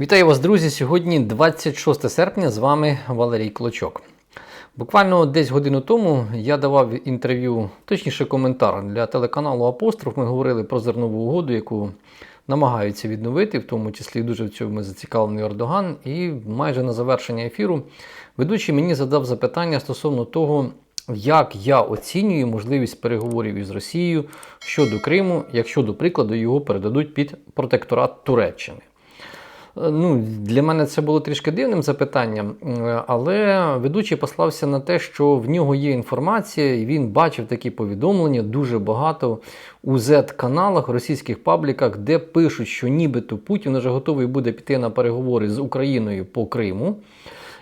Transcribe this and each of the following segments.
Вітаю вас, друзі! Сьогодні 26 серпня. З вами Валерій Клочок. Буквально десь годину тому я давав інтерв'ю, точніше коментар для телеканалу Апостроф. Ми говорили про зернову угоду, яку намагаються відновити, в тому числі дуже в цьому зацікавлений Ердоган. І майже на завершення ефіру ведучий мені задав запитання стосовно того, як я оцінюю можливість переговорів із Росією щодо Криму, якщо, до прикладу, його передадуть під протекторат Туреччини. Ну, Для мене це було трішки дивним запитанням, але ведучий послався на те, що в нього є інформація, і він бачив такі повідомлення дуже багато у Z-каналах, російських пабліках, де пишуть, що нібито Путін вже готовий буде піти на переговори з Україною по Криму.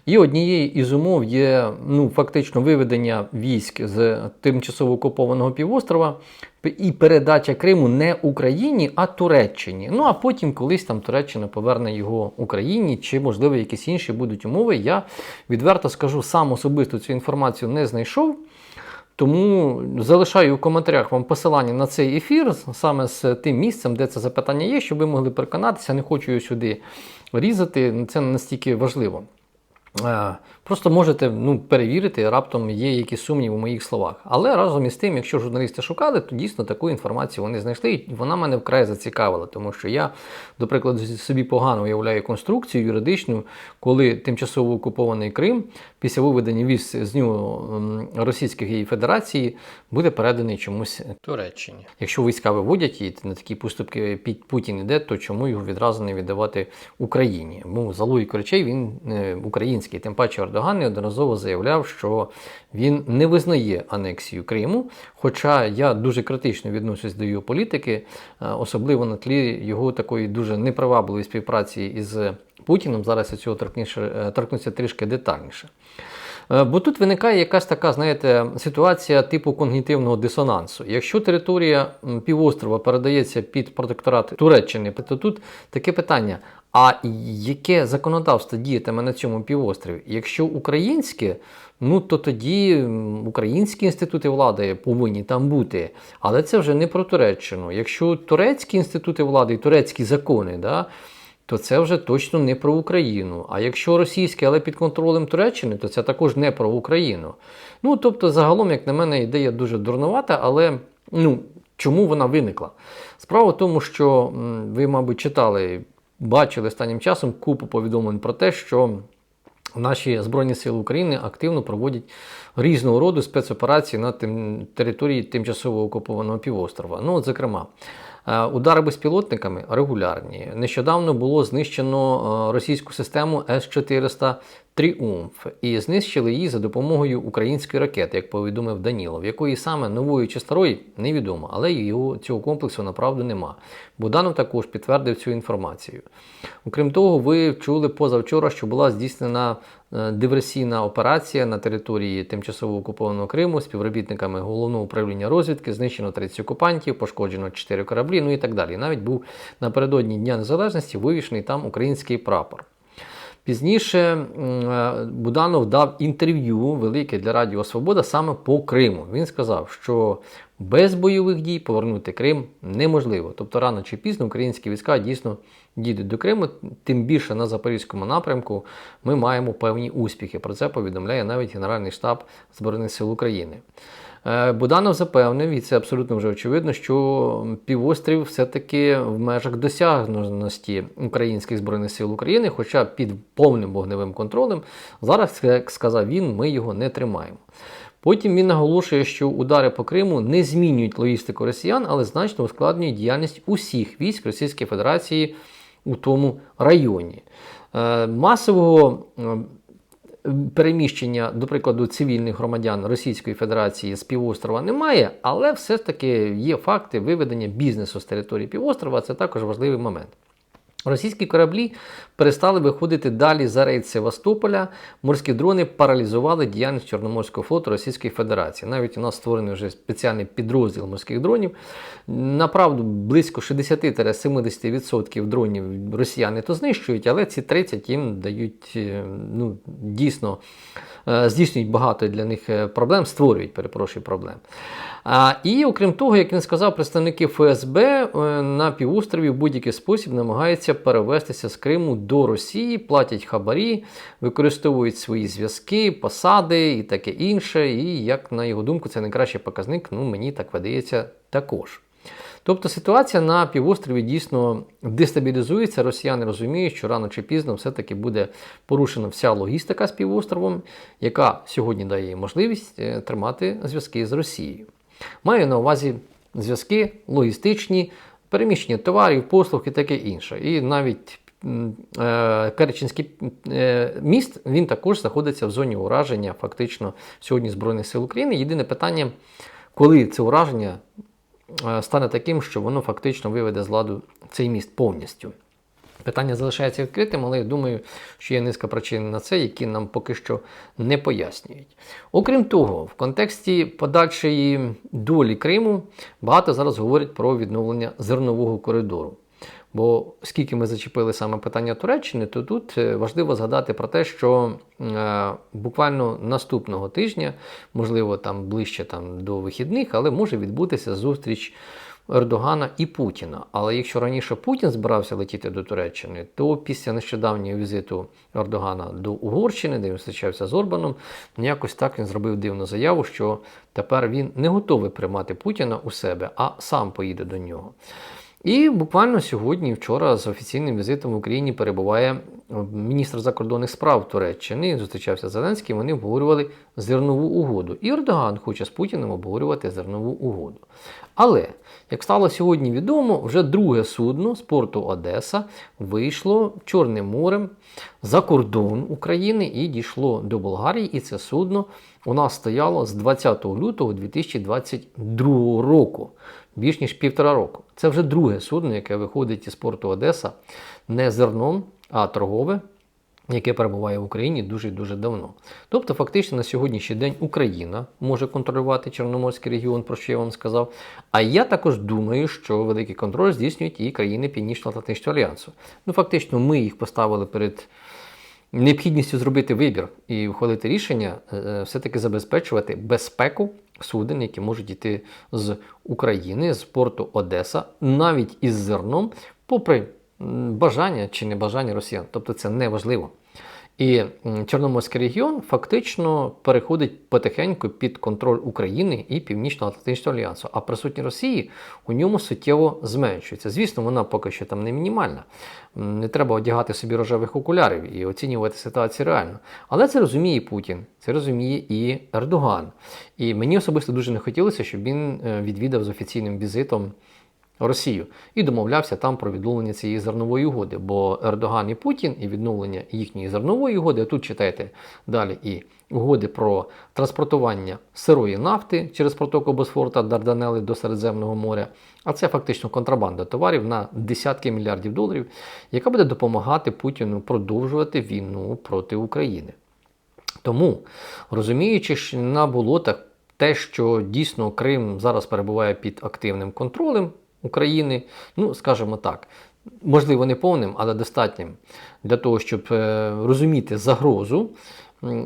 І однією із умов є ну, фактично виведення військ з тимчасово окупованого півострова і передача Криму не Україні, а Туреччині. Ну а потім колись там Туреччина поверне його Україні, чи, можливо, якісь інші будуть умови. Я відверто скажу, сам особисто цю інформацію не знайшов. Тому залишаю у коментарях вам посилання на цей ефір, саме з тим місцем, де це запитання є, щоб ви могли переконатися. Не хочу його сюди різати, це настільки важливо. Е, Просто можете ну, перевірити, раптом є якісь сумніви у моїх словах. Але разом із тим, якщо журналісти шукали, то дійсно таку інформацію вони знайшли, і вона мене вкрай зацікавила, тому що я, до прикладу, собі погано уявляю конструкцію юридичну, коли тимчасово окупований Крим після виведення віз з нього Російської Федерації буде переданий чомусь Туреччині. Якщо війська виводять і на такі поступки Пі- Путін іде, то чому його відразу не віддавати Україні? Ну, за логікою речей він е, український, тим паче Ердоган неодноразово заявляв, що він не визнає анексію Криму. Хоча я дуже критично відношусь до його політики, е, особливо на тлі його такої дуже непривабливої співпраці із Путіним. Зараз я цього е, торкнуся трішки детальніше. Е, Бо тут виникає якась така, знаєте, ситуація типу когнітивного дисонансу. Якщо територія півострова передається під протекторат Туреччини, то тут таке питання: а яке законодавство діятиме на цьому півострові? Якщо українське, ну то тоді українські інститути влади повинні там бути. Але це вже не про Туреччину. Якщо турецькі інститути влади і турецькі закони, да, то це вже точно не про Україну. А якщо російське, але під контролем Туреччини, то це також не про Україну. Ну тобто, загалом, як на мене, ідея дуже дурнувата, але ну, чому вона виникла? Справа в тому, що ви, мабуть, читали, бачили останнім часом купу повідомлень про те, що Наші Збройні Сили України активно проводять різного роду спецоперації на тим, території тимчасово окупованого півострова. Ну, от, зокрема, е, удари безпілотниками регулярні. Нещодавно було знищено е, російську систему С-400 Тріумф і знищили її за допомогою української ракети, як повідомив Данілов, якої саме нової чи старої невідомо, але його цього комплексу направду нема. Буданов також підтвердив цю інформацію. Окрім того, ви чули позавчора, що була здійснена е, диверсійна операція на території тимчасово окупованого Криму співробітниками головного управління розвідки, знищено 30 окупантів, пошкоджено 4 кораблі, ну і так далі. Навіть був напередодні Дня Незалежності вивішений там український прапор. Пізніше е, Буданов дав інтерв'ю велике для Радіо Свобода саме по Криму. Він сказав, що без бойових дій повернути Крим неможливо. Тобто рано чи пізно українські війська дійсно дійдуть до Криму, тим більше на Запорізькому напрямку ми маємо певні успіхи. Про це повідомляє навіть Генеральний штаб Збройних сил України. Е, Буданов запевнив, і це абсолютно вже очевидно, що півострів все-таки в межах досягності українських збройних сил України, хоча під повним вогневим контролем. Зараз, як сказав він, ми його не тримаємо. Потім він наголошує, що удари по Криму не змінюють логістику росіян, але значно ускладнюють діяльність усіх військ Російської Федерації у тому районі. Е, Масового е, переміщення, до прикладу, цивільних громадян Російської Федерації з півострова немає, але все ж таки є факти виведення бізнесу з території півострова. Це також важливий момент. Російські кораблі перестали виходити далі за рейд Севастополя. Морські дрони паралізували діяльність Чорноморського флоту Російської Федерації. Навіть у нас створений вже спеціальний підрозділ морських дронів. Направду, близько 60-70% дронів росіяни то знищують, але ці 30 їм дають е, ну, дійсно здійснюють багато для них е, проблем, створюють, перепрошую, проблем. І окрім того, як він сказав, представники ФСБ е, на півострові в будь-який спосіб намагаються перевестися з Криму до Росії, платять хабарі, використовують свої зв'язки, посади і таке інше. І, як на його думку, це найкращий показник, ну мені так видається також. Тобто ситуація на півострові дійсно дестабілізується. Росіяни розуміють, що рано чи пізно все-таки буде порушена вся логістика з півостровом, яка сьогодні дає можливість е, тримати зв'язки з Росією. Маю на увазі зв'язки логістичні, переміщення товарів, послуг і таке інше. І навіть е, Керченський е, міст він також знаходиться в зоні ураження, фактично сьогодні Збройних сил України. Єдине питання, коли це ураження стане таким, що воно фактично виведе з ладу цей міст повністю. Питання залишається відкритим, але я думаю, що є низка причин на це, які нам поки що не пояснюють. Окрім того, в контексті подальшої долі Криму багато зараз говорять про відновлення зернового коридору. Бо скільки ми зачепили саме питання Туреччини, то тут е, важливо згадати про те, що е, буквально наступного тижня, можливо, там ближче там, до вихідних, але може відбутися зустріч Ердогана і Путіна. Але якщо раніше Путін збирався летіти до Туреччини, то після нещодавнього візиту Ердогана до Угорщини, де він зустрічався з Орбаном, якось так він зробив дивну заяву, що тепер він не готовий приймати Путіна у себе, а сам поїде до нього. І буквально сьогодні, вчора, з офіційним візитом в Україні перебуває міністр закордонних справ Туреччини. Зустрічався з Зеленським. Вони обговорювали зернову угоду. І Ердоган хоче з Путіним обговорювати зернову угоду. Але, як стало сьогодні відомо, вже друге судно з порту Одеса вийшло Чорним морем за кордон України і дійшло до Болгарії. І це судно у нас стояло з 20 лютого 2022 року, більш ніж півтора року. Це вже друге судно, яке виходить із порту Одеса не зерном, а торгове. Яке перебуває в Україні дуже дуже давно. Тобто, фактично, на сьогоднішній день Україна може контролювати Чорноморський регіон, про що я вам сказав. А я також думаю, що великий контроль здійснюють і країни Північно-Атлантичного альянсу. Ну, фактично, ми їх поставили перед необхідністю зробити вибір і ухвалити рішення, е, все-таки забезпечувати безпеку суден, які можуть йти з України, з порту Одеса, навіть із зерном, попри бажання чи небажання росіян. Тобто це не важливо. І Чорноморський регіон фактично переходить потихеньку під контроль України і Північно-Атлантичного альянсу. А присутність Росії у ньому суттєво зменшується. Звісно, вона поки що там не мінімальна. Не треба одягати собі рожевих окулярів і оцінювати ситуацію реально. Але це розуміє і Путін, це розуміє і Ердоган. І мені особисто дуже не хотілося, щоб він е, відвідав з офіційним візитом. Росію і домовлявся там про відновлення цієї зернової угоди. Бо Ердоган і Путін і відновлення їхньої зернової угоди. А тут читайте далі і угоди про транспортування сирої нафти через протоку Босфор та Дарданели до Середземного моря. А це фактично контрабанда товарів на десятки мільярдів доларів, яка буде допомагати Путіну продовжувати війну проти України. Тому, розуміючи що на болотах те, що дійсно Крим зараз перебуває під активним контролем України, ну скажімо так, можливо, не повним, але достатнім для того, щоб е, розуміти загрозу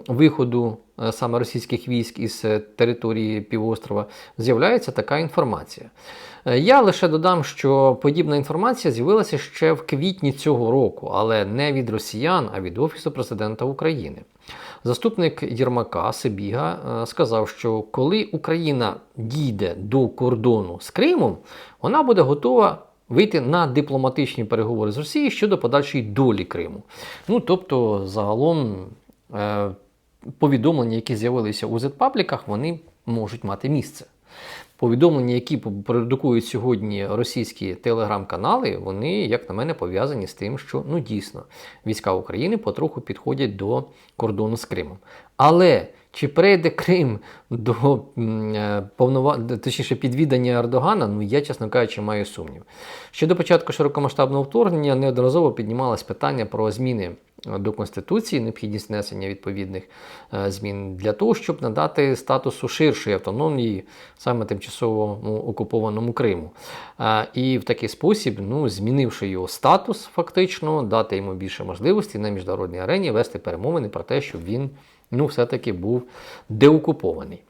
виходу е, саме російських військ із е, території півострова, з'являється така інформація. Я лише додам, що подібна інформація з'явилася ще в квітні цього року, але не від росіян, а від Офісу президента України. Заступник Єрмака Сибіга е, сказав, що коли Україна дійде до кордону з Кримом, вона буде готова вийти на дипломатичні переговори з Росією щодо подальшої долі Криму. Ну тобто, загалом. е, Повідомлення, які з'явилися у Z-пабліках, вони можуть мати місце. Повідомлення, які продукують сьогодні російські телеграм-канали, вони, як на мене, пов'язані з тим, що ну дійсно війська України потроху підходять до кордону з Кримом. Але чи прийде Крим до е, повнова... точніше підвідання Ердогана, ну я, чесно кажучи, маю сумнів. Ще до початку широкомасштабного вторгнення неодноразово піднімалось питання про зміни до Конституції, необхідність внесення відповідних е, змін для того, щоб надати статусу ширшої автономії саме тимчасово ну, окупованому Криму. Е, І в такий спосіб, ну, змінивши його статус, фактично, дати йому більше можливостей на міжнародній арені вести перемовини про те, щоб він ну, все-таки був деокупований.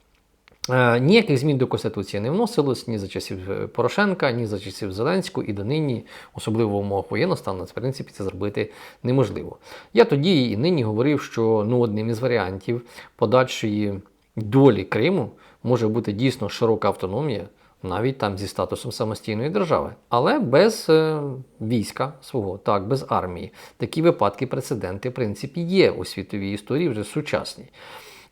Е, Ніяких змін до Конституції не вносилось ні за часів е, Порошенка, ні за часів Зеленського, і донині, особливо в умовах воєнного стану, в принципі, це зробити неможливо. Я тоді і нині говорив, що ну, одним із варіантів подальшої долі Криму може бути дійсно широка автономія, навіть там зі статусом самостійної держави, але без е, війська свого, так, без армії. Такі випадки, прецеденти, в принципі, є у світовій історії вже сучасній.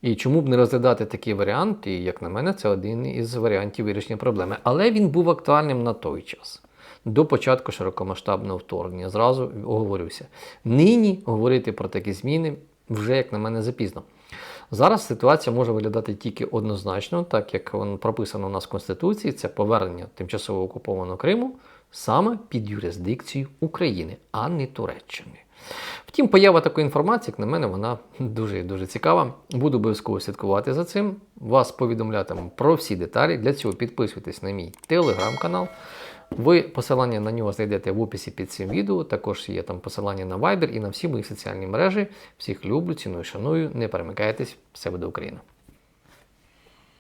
І чому б не розглядати такий варіант, і, як на мене, це один із варіантів вирішення проблеми. Але він був актуальним на той час, до початку широкомасштабного вторгнення. Зразу оговорюся. Нині говорити про такі зміни вже, як на мене, запізно. Зараз ситуація може виглядати тільки однозначно, так як воно прописано у нас в Конституції, це повернення тимчасово окупованого Криму саме під юрисдикцію України, а не Туреччини. Втім, поява такої інформації, як на мене, вона дуже дуже цікава. Буду обов'язково слідкувати за цим. Вас повідомлятиму про всі деталі. Для цього підписуйтесь на мій телеграм-канал. Ви посилання на нього знайдете в описі під цим відео. Також є там посилання на Viber і на всі мої соціальні мережі. Всіх люблю, ціную, шаную. Не перемикайтесь, все буде Україна!